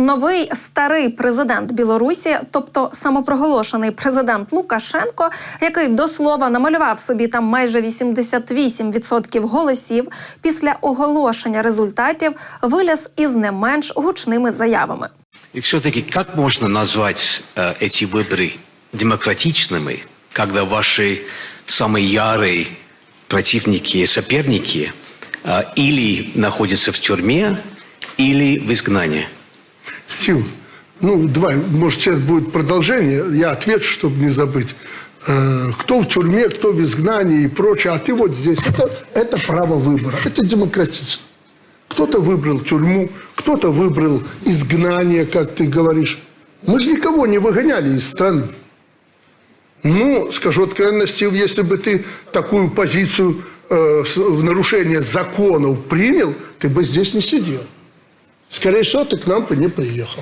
новий старий президент Білорусі, тобто самопроголошений президент Лукашенко, який до слова намалював собі там майже 88% голосів, після оголошення результатів виліз із не менш гучними заявами. И все-таки как можно назвать э, эти выборы демократичными, когда ваши самые ярые противники и соперники э, или находятся в тюрьме, или в изгнании? Стив, ну давай, может сейчас будет продолжение, я отвечу, чтобы не забыть. Э, Кто в тюрьме, кто в изгнании и прочее, а ты вот здесь. Это, это право выбора, это демократично. Кто-то выбрал тюрьму, кто-то выбрал изгнание, как ты говоришь. Мы же никого не выгоняли из страны. Ну, скажу откровенно, Стив, если бы ты такую позицию э, в нарушение законов принял, ты бы здесь не сидел. Скорее всего, ты к нам бы не приехал.